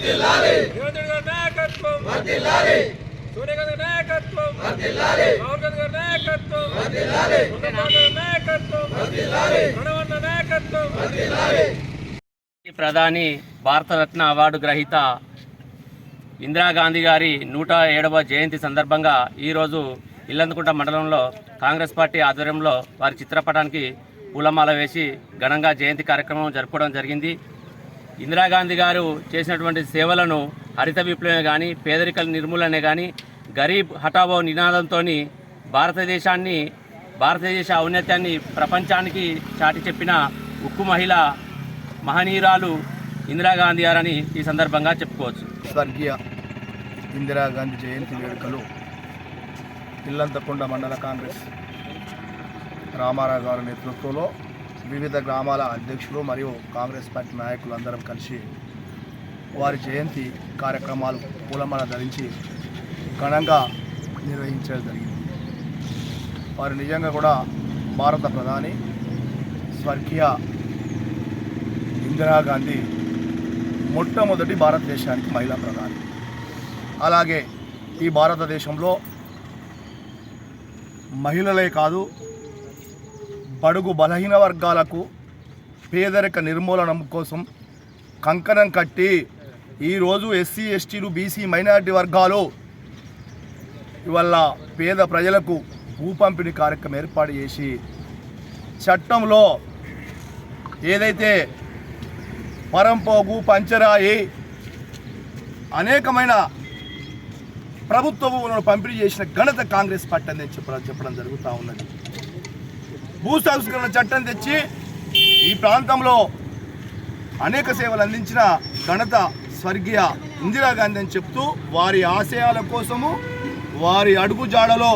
సోనియా గాంధీ నాయకత్వం. రాహుల్ గాంధీ గారి నాయకత్వం. చంద్రబాబు గారి నాయకత్వం. ప్రణవన్న నాయకత్వం. ప్రధాని భారతరత్న అవార్డు గ్రహీత ఇందిరాగాంధీ గారి నూట ఏడవ జయంతి సందర్భంగా ఈరోజు ఇల్లందుకుంట మండలంలో కాంగ్రెస్ పార్టీ ఆధ్వర్యంలో వారి చిత్రపటానికి పూలమాల వేసి ఘనంగా జయంతి కార్యక్రమం జరుపుకోవడం జరిగింది. ఇందిరాగాంధీ గారు చేసినటువంటి సేవలను హరిత విప్లవమే కానీ పేదరిక నిర్మూలనే కానీ గరీబ్ హఠావో నినాదంతో భారతదేశాన్ని భారతదేశ ఔన్నత్యాన్ని ప్రపంచానికి చాటి చెప్పిన ఉక్కు మహిళ మహనీయురాలు ఇందిరాగాంధీ గారని ఈ సందర్భంగా చెప్పుకోవచ్చు. స్వర్గీయ ఇందిరాగాంధీ జయంతి వేడుకలు ఇల్లంతకొండ మండల కాంగ్రెస్ రామారావు గారి నేతృత్వంలో వివిధ గ్రామాల అధ్యక్షులు మరియు కాంగ్రెస్ పార్టీ నాయకులు అందరం కలిసి వారి జయంతి కార్యక్రమాలు పూలమాల ధరించి ఘనంగా నిర్వహించడం జరిగింది. వారు నిజంగా కూడా భారత ప్రధాని స్వర్గీయ ఇందిరాగాంధీ మొట్టమొదటి భారతదేశానికి మహిళా ప్రధాని. అలాగే ఈ భారతదేశంలో మహిళలే కాదు బడుగు బలహీన వర్గాలకు పేదరిక నిర్మూలనం కోసం కంకణం కట్టి ఈరోజు ఎస్సీ ఎస్టీలు బీసీ మైనారిటీ వర్గాలు ఇవల్ల పేద ప్రజలకు భూ పంపిణీ కార్యక్రమం ఏర్పాటు చేసి చట్టంలో ఏదైతే పరంపోగు పంచరాయి అనేకమైన ప్రభుత్వ భూములను పంపిణీ చేసిన ఘనత కాంగ్రెస్ పార్టీ అని చెప్పడం చెప్పడం జరుగుతూ ఉన్నది. భూ సంస్కరణ చట్టం తెచ్చి ఈ ప్రాంతంలో అనేక సేవలు అందించిన ఘనత స్వర్గీయ ఇందిరాగాంధీ అని చెప్తూ వారి ఆశయాల కోసము వారి అడుగుజాడలో